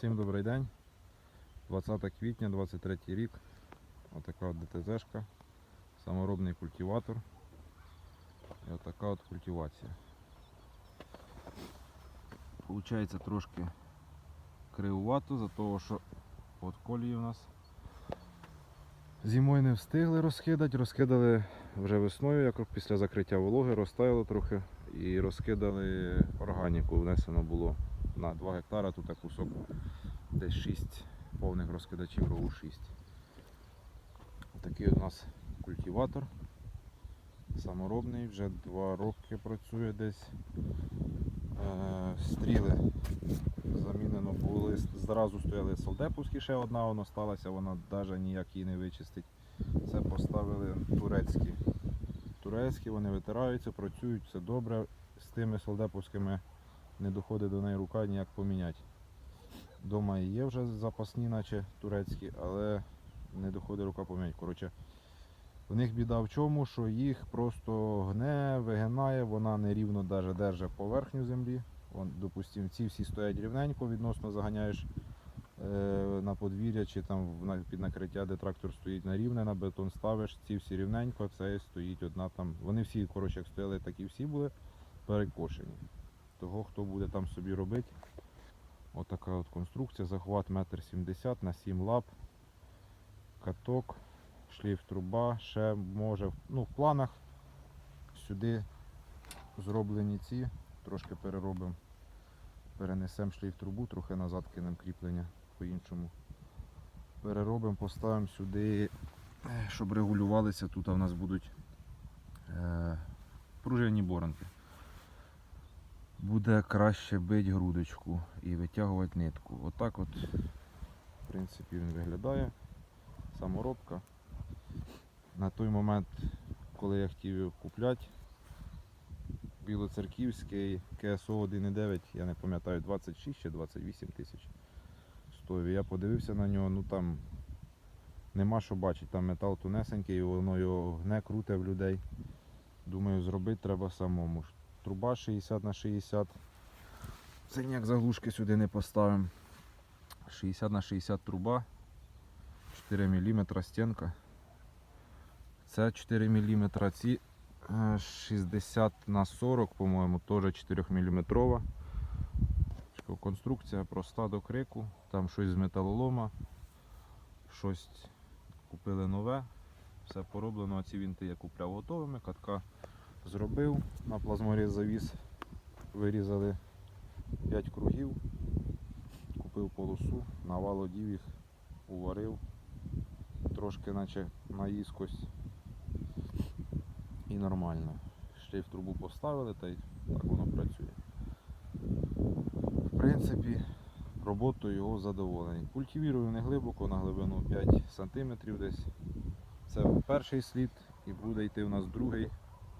Всім добрий день. 20 квітня, 23 рік. Отака от ДТЗшка, саморобний культиватор. І отака от культивація. Получається трошки кривувато, за того, що от колії у нас зимою не встигли розкидати, розкидали вже весною, як після закриття вологи, розтаяло трохи і розкидали органіку, внесено було на 2 гектара, тут кусок десь 6 повних розкидачів, рову 6. Такий у нас культиватор саморобний, вже 2 роки працює десь. Е, Стріли замінено були, зразу стояли солдеповські, ще одна воно сталася, вона навіть ніяк її не вичистить. Це поставили турецькі. Турецькі, вони витираються, працюють, все добре. З тими солдеповськими не доходить до неї рука ніяк поміняти. Дома є вже запасні, наче турецькі, але не доходить рука поміняти. Коротше, в них біда в чому, що їх просто гне, вигинає, вона нерівно даже держить поверхню землі. Вон, допустим, ці всі стоять рівненько, відносно заганяєш е, на подвір'я чи там під накриття, де трактор стоїть на рівне, на бетон ставиш, ці всі рівненько, це стоїть одна там. Вони всі, коротше, як стояли, так і всі були перекошені. Того, хто буде там собі робити. Отака от конструкція, захват 1,70 м на 7 лап, каток, шлейф труба, ще може, ну в планах сюди зроблені ці, трошки переробимо, перенесемо шлейф трубу, трохи назад кинемо кріплення по-іншому. Переробимо, поставимо сюди, е, щоб регулювалися, тут у нас будуть е, пружинні боронки буде краще бити грудочку і витягувати нитку. Отак от, в принципі, він виглядає. Саморобка. На той момент, коли я хотів його купляти, білоцерківський КСО 1.9, я не пам'ятаю, 26 чи 28 тисяч стоїв. Я подивився на нього, ну там нема що бачити, там метал тунесенький, воно його гне, круте в людей. Думаю, зробити треба самому. Труба 60 на 60. Це ніяк заглушки сюди не поставимо. 60 на 60 труба. 4 мм стінка. Це 4 мм. Ці е, 60 на 40, по-моєму, теж 4 мм. Конструкція проста до крику. Там щось з металолома. Щось купили нове. Все пороблено. А ці вінти я купляв готовими. Катка зробив, на плазморіз завіз, вирізали 5 кругів, купив полосу, навал одів їх, уварив, трошки наче наїскось і нормально. Шлейф трубу поставили та й так воно працює. В принципі, роботою його задоволений. Культивірую не глибоко, на глибину 5 см десь. Це перший слід і буде йти у нас другий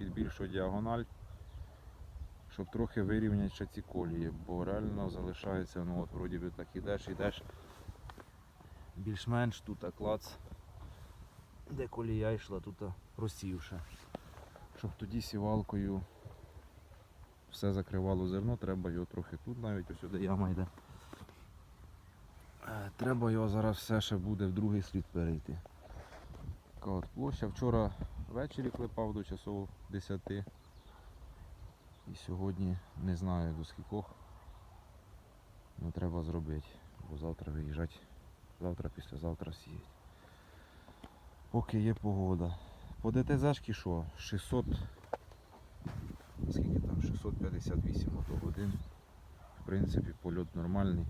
під більшу діагональ, щоб трохи вирівняти ще ці колії, бо реально залишається, ну от вроді би так ідеш, ідеш. Більш-менш тут клац, де колія йшла, тут розсівша. Щоб тоді сівалкою все закривало зерно, треба його трохи тут навіть ось сюди яма йде. Е, Треба його зараз все ще буде в другий слід перейти. Така от площа. Вчора ввечері клепав до часов 10. І сьогодні не знаю до скількох. Ну треба зробити, бо завтра виїжджати. Завтра, післязавтра сіяти. Поки є погода. По ДТЗшки що? 600. Скільки там? 658 мотогодин. В принципі, польот нормальний.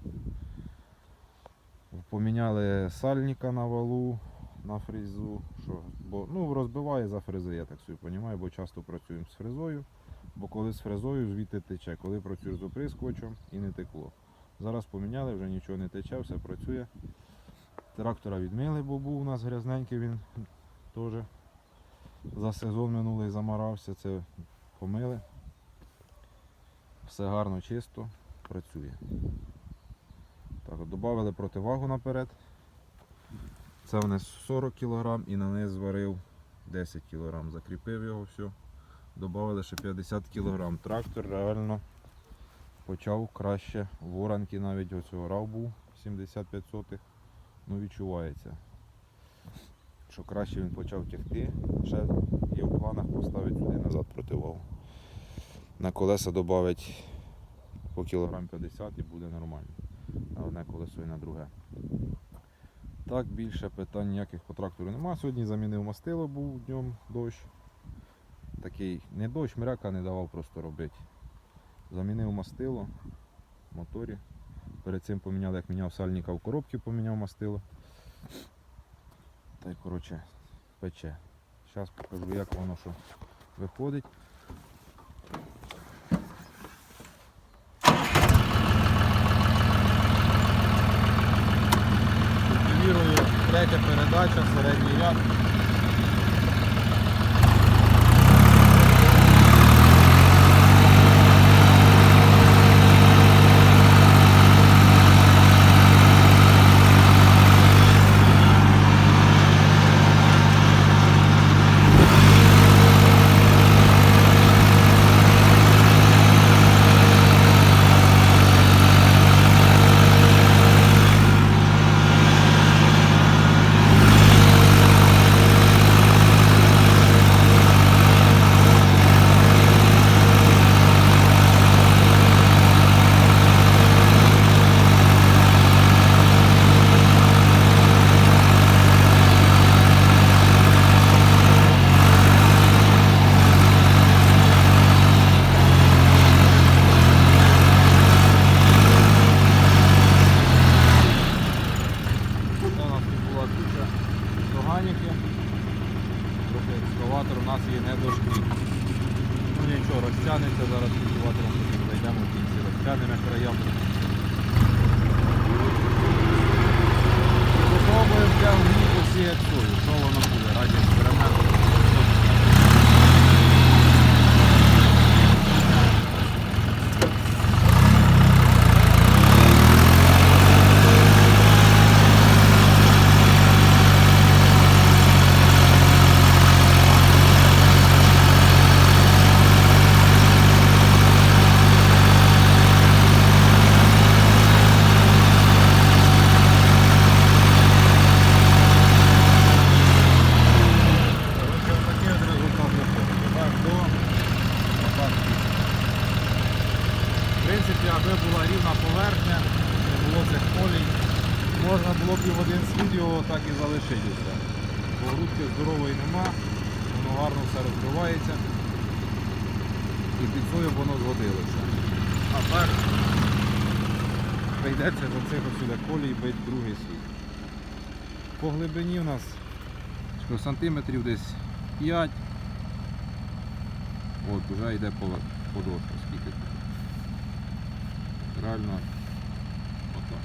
Поміняли сальника на валу, на фрезу, що, бо ну, розбиває за фрези, я так собі розумію, бо часто працюємо з фрезою, бо коли з фрезою звідти тече, коли працюєш з оприскувачем і не текло. Зараз поміняли, вже нічого не тече, все працює. Трактора відмили, бо був у нас грязненький, він теж за сезон минулий замарався, це помили. Все гарно, чисто, працює. Так, додали противагу наперед. Це внес 40 кг і на низ зварив 10 кг. Закріпив його все. Добавили ще 50 кг. Трактор реально почав краще. Воранки навіть ось орав був 75 сотих, ну відчувається. Що краще він почав тягти, ще є в планах поставити сюди назад противагу. На колеса додавить по кілограм 50 і буде нормально. На одне колесо і на друге. Так, більше питань ніяких по трактору нема. Сьогодні замінив мастило, був днем дощ. Такий не дощ, мряка не давав просто робити. Замінив мастило в моторі. Перед цим поміняв, як міняв сальника в коробці, поміняв мастило. Та й коротше пече. Зараз покажу, як воно що виходить. Культивірую третя передача, середній ряд. Це у нас тут була куча доганіки. Трохи екскаватор у нас її не дошкріп. Ну нічого, розтягнеться зараз культиватором потім зайдемо в кінці, розтягнемо края. Попробуємо для гні посіяти сою. Що воно буде раді експерименту. Коротше, отакий от результат виходить. Так, до отак. В принципі, аби була рівна поверхня, не було цих полій, можна було б і в один так і залишити все. Бо грудки здорової нема, воно гарно все розбивається. І під сою воно згодилося. А так прийдеться до цих осюди колій бити другий слід. По глибині у нас що сантиметрів десь 5. От, вже йде по скільки тут. Реально отак.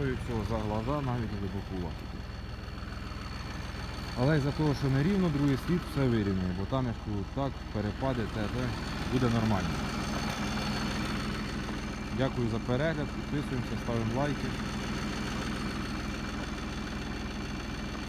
Сою цього за глаза навіть глибокувати. Але із-за того, що не рівно, другий слід все вирівнює, бо там якщо так, перепади, те, те, буде нормально. Дякую за перегляд, підписуємося, ставимо лайки.